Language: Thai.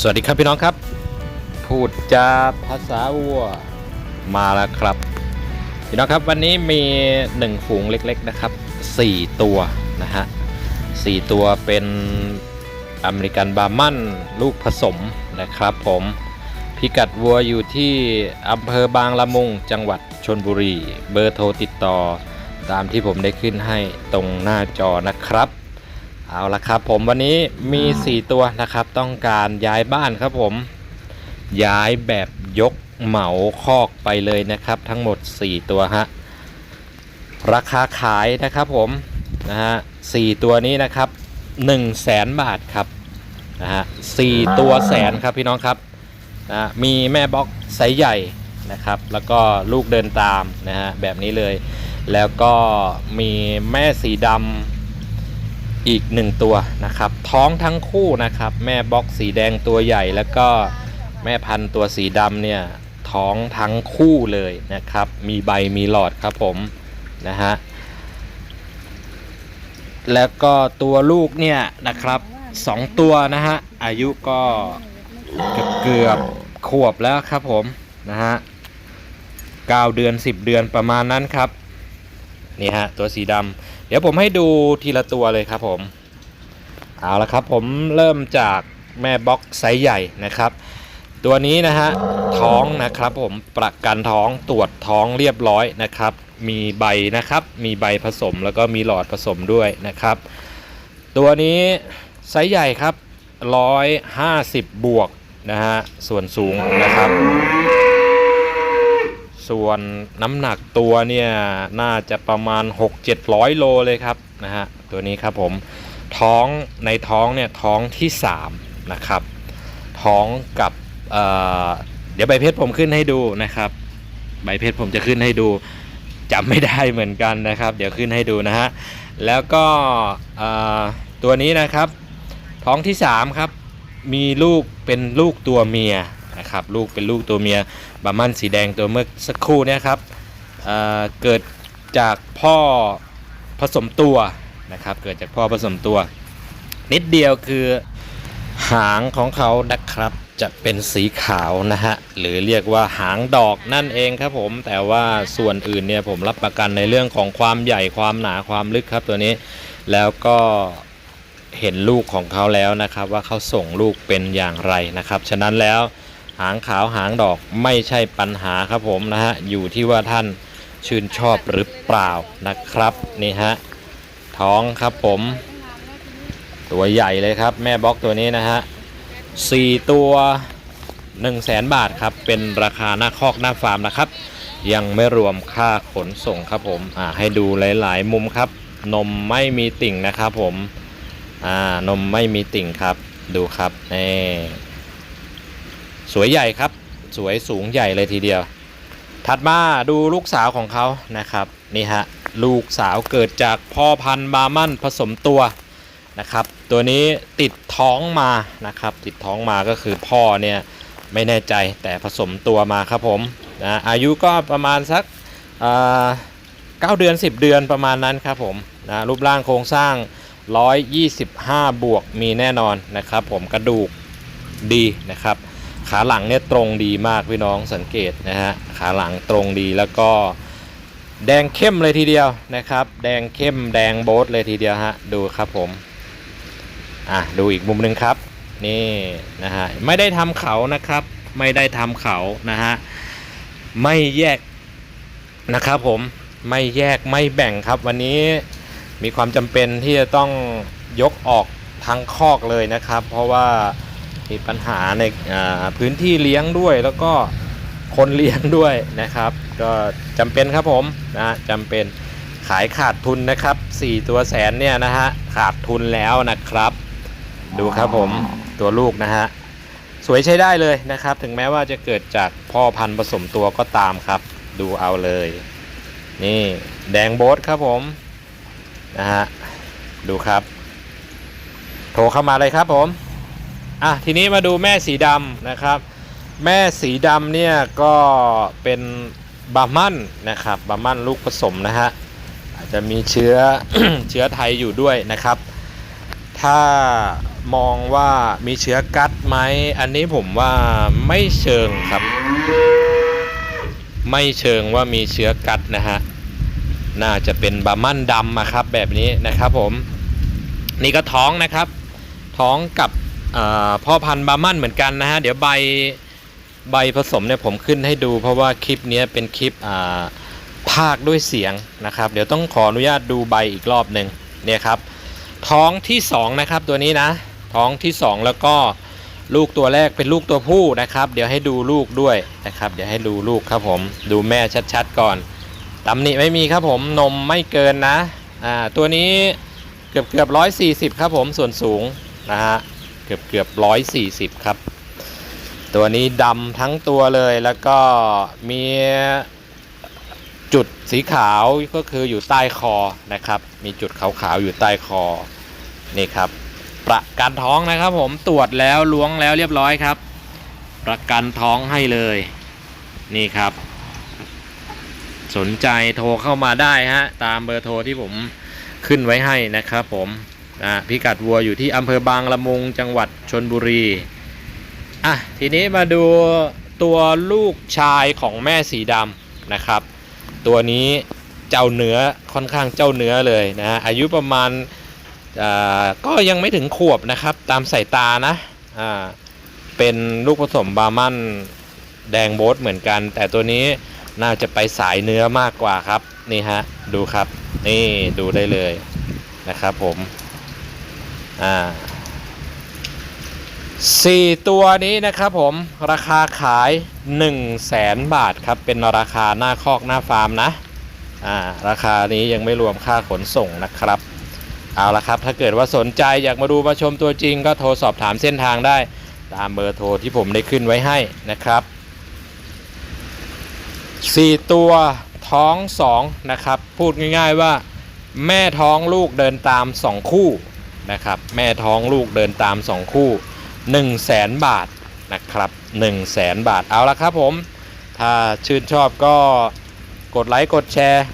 สวัสดีครับพี่น้องครับ พูดจาภาษาวัวมาแล้วครับพี่น้องครับวันนี้มีหนึ่งฝูงเล็กๆนะครับ4ตัวนะฮะสี่ตัวเป็นอเมริกันบาร์มันลูกผสมนะครับผมพิกัดวัวอยู่ที่อำเภอบางละมุงจังหวัดชนบุรี เบอร์โทรติดต่อ ตามที่ผมได้ขึ้นให้ตรงหน้าจอนะครับ เอาละครับผมวันนี้มี 4 ตัวนะครับ ต้องการย้ายบ้านครับผม ย้ายแบบยกเหมาคอกไปเลยนะครับ ทั้งหมด 4 ตัวฮะราคาขายนะครับผมนะฮะสตัวนี้นะครับ1 0 0 0 0แสนบาทครับนะฮะสตัวแสนครับพี่น้องครับนะมีแม่บล็อกไซส์ใหญ่นะครับ แล้วก็ลูกเดินตามนะฮะแบบนี้เลย แล้วก็มีแม่สีดำ อีกหนึ่งตัวนะครับ ท้องทั้งคู่นะครับ แม่บ็อกสีแดงตัวใหญ่ แล้วก็แม่พันธุ์ตัวสีดำเนี่ยท้องทั้งคู่เลยนะครับ มีใบมีหลอดครับผมนะฮะแล้วก็ตัวลูกเนี่ยนะครับสองตัวนะฮะอายุก็เกือบเกือบขวบแล้วครับผมนะฮะเก้าเดือน10เดือนประมาณนั้นครับ นี่ฮะตัวสีดำเดี๋ยวผมให้ดูทีละตัวเลยครับผมเอาละครับผมเริ่มจากแม่บ็อกไซส์ใหญ่นะครับ ตัวนี้นะฮะท้องนะครับผมประกันท้องตรวจท้องเรียบร้อยนะครับ มีใบนะครับ มีใบผสมแล้วก็มีหลอดผสมด้วยนะครับ ตัวนี้ไซส์ใหญ่ครับ 150 บวกนะฮะส่วนสูงนะครับ ส่วนน้ำหนักตัวเนี่ยน่าจะประมาณ 6-700 โลเลยครับนะฮะตัวนี้ครับผมท้องในท้องเนี่ยท้องที่ 3 นะครับ ท้องกับเเดี๋ยวใบเพชรผมขึ้นให้ดูนะครับ ใบเพชรผมจะขึ้นให้ดูจำไม่ได้เหมือนกันนะครับ เดี๋ยวขึ้นให้ดูนะฮะแล้วก็ตัวนี้นะครับ ท้องที่ 3 ครับ มีลูกเป็นลูกตัวเมีย นะครับ ลูกเป็นลูกตัวเมียบามันสีแดงตัวเมื่อสักครู่เนี่ยครับเเกิดจากพ่อผสมตัวนะครับ เกิดจากพ่อผสมตัว นิดเดียวคือหางของเขานะครับจะเป็นสีขาวนะฮะหรือเรียกว่าหางดอกนั่นเองครับผมแต่ว่าส่วนอื่นเนี่ยผมรับประกันในเรื่องของความใหญ่ความหนาความลึกครับตัวนี้ แล้วก็เห็นลูกของเขาแล้วนะครับ ว่าเขาส่งลูกเป็นอย่างไรนะครับ ฉะนั้นแล้ว หางขาวหางดอกไม่ใช่ปัญหาครับผมนะฮะอยู่ที่ว่าท่านชื่นชอบหรือเปล่านะครับนี่ฮะท้องครับผม ตัวใหญ่เลยครับ แม่บล็อกตัวนี้นะฮะสี่ตัว1 0 0 0 0แสนบาทครับ เป็นราคาหน้าคอกหน้าฟาร์มนะครับ ยังไม่รวมค่าขนส่งครับผมอ่าให้ดูหลาย ๆ มุมครับ นมไม่มีติ่งนะครับผมอ่านมไม่มีติ่งครับดูครับนี่ สวยใหญ่ครับ สวยสูงใหญ่เลยทีเดียว ถัดมาดูลูกสาวของเขานะครับนี่ฮะลูกสาวเกิดจากพ่อพันธุ์บามันผสมตัวนะครับ ตัวนี้ติดท้องมานะครับ ติดท้องมาก็คือพ่อเนี่ยไม่แน่ใจแต่ผสมตัวมาครับผมนะอายุก็ประมาณสักเก้าเดือน 10 เดือนประมาณนั้นครับผมนะรูปร่างโครงสร้าง 125 บวกมีแน่นอนนะครับ ผมกระดูกดีนะครับ ขาหลังเนี่ยตรงดีมากพี่น้องสังเกตนะฮะขาหลังตรงดีแล้วก็แดงเข้มเลยทีเดียวนะครับ แดงเข้มแดงโบ๊ทเลยทีเดียวฮะดูครับผมอะดูอีกมุมหนึ่งครับนี่นะฮะไม่ได้ทำเขานะครับ ไม่ได้ทำเขานะฮะไม่แยกนะครับผมไม่แยกไม่แบ่งครับ วันนี้มีความจำเป็นที่จะต้องยกออกทั้งคอกเลยนะครับ เพราะว่า มีปัญหาในพื้นที่เลี้ยงด้วยแล้วก็คนเลี้ยงด้วยนะครับ ก็จำเป็นครับผมนะจำเป็นขายขาดทุนนะครับ 4 ตัวแสนเนี่ยนะฮะขาดทุนแล้วนะครับ ดูครับผมตัวลูกนะฮะสวยใช้ได้เลยนะครับ ถึงแม้ว่าจะเกิดจากพ่อพันธุ์ผสมตัวก็ตามครับ ดูเอาเลย นี่แดงโบ๊ทครับผมนะฮะดูครับ โทรเข้ามาเลยครับผม อะทีนี้มาดูแม่สีดำนะครับ แม่สีดำเนี่ยก็เป็นบามันนะครับบามันลูกผสมนะฮะอาจจะมีเชื้อเชื้อไทยอยู่ด้วยนะครับ ถ้ามองว่ามีเชื้อกัดไหมอันนี้ผมว่าไม่เชิงครับ ไม่เชิงว่ามีเชื้อกัดนะฮะน่าจะเป็นบามันดำอะครับแบบนี้นะครับผมนี่ก็ท้องนะครับ ท้องกับ พ่อพันธุ์บามันเหมือนกันนะฮะ เดี๋ยวใบใบผสมเนี่ยผมขึ้นให้ดู เพราะว่าคลิปนี้เป็นคลิปอ่าภาคด้วยเสียงนะครับ เดี๋ยวต้องขออนุญาตดูใบอีกรอบหนึ่งเนี่ยครับ ท้องที่สองนะครับตัวนี้นะ ท้องที่สองแล้วก็ลูกตัวแรกเป็นลูกตัวผู้นะครับ เดี๋ยวให้ดูลูกด้วยนะครับ เดี๋ยวให้ดูลูกครับผมดูแม่ชัดๆก่อนตำหนิไม่มีครับผมนมไม่เกินนะอ่าตัวนี้เกือบเกือบร้อยสี่สิบครับผมส่วนสูงนะฮะ เกือบเกือบร้อยสี่สิบครับ ตัวนี้ดำทั้งตัวเลยแล้วก็มีจุดสีขาวก็คืออยู่ใต้คอนะครับ มีจุดขาวๆอยู่ใต้คอนี่ครับ ประกันท้องนะครับ ผมตรวจแล้วล้วงแล้วเรียบร้อยครับ ประกันท้องให้เลย นี่ครับ สนใจโทรเข้ามาได้ฮะตามเบอร์โทรที่ผมขึ้นไว้ให้นะครับผม อะพิกัดวัวอยู่ที่อำเภอบางละมุงจังหวัดชนบุรีอะทีนี้มาดูตัวลูกชายของแม่สีดำนะครับ ตัวนี้เจ้าเนื้อค่อนข้างเจ้าเนื้อเลยนะอายุประมาณก็ยังไม่ถึงขวบนะครับ ตามสายตานะอ่าเป็นลูกผสมบาร์มันแดงโบสเหมือนกัน แต่ตัวนี้น่าจะไปสายเนื้อมากกว่าครับ นี่ฮะ ดูครับ นี่ดูได้เลยนะครับผม อ่าสี่ตัวนี้นะครับผมราคาขาย1 0 0 0 0แสนบาทครับ เป็นราคาหน้าคอกหน้าฟาร์มนะอ่าราคานี้ยังไม่รวมค่าขนส่งนะครับ เอาละครับ ถ้าเกิดว่าสนใจอยากมาดูมาชมตัวจริง ก็โทรสอบถามเส้นทางได้ ตามเบอร์โทรที่ผมได้ขึ้นไว้ให้นะครับ4ตัวท้อง2นะครับ พูดง่ายๆว่า แม่ท้องลูกเดินตาม2คู่ นะครับ แม่ท้องลูกเดินตาม 2 คู่ 1 0 0 0 0แสนบาทนะครับ1 0 0 0 0แสนบาทเอาละครับผม ถ้าชื่นชอบก็กดไลค์กดแชร์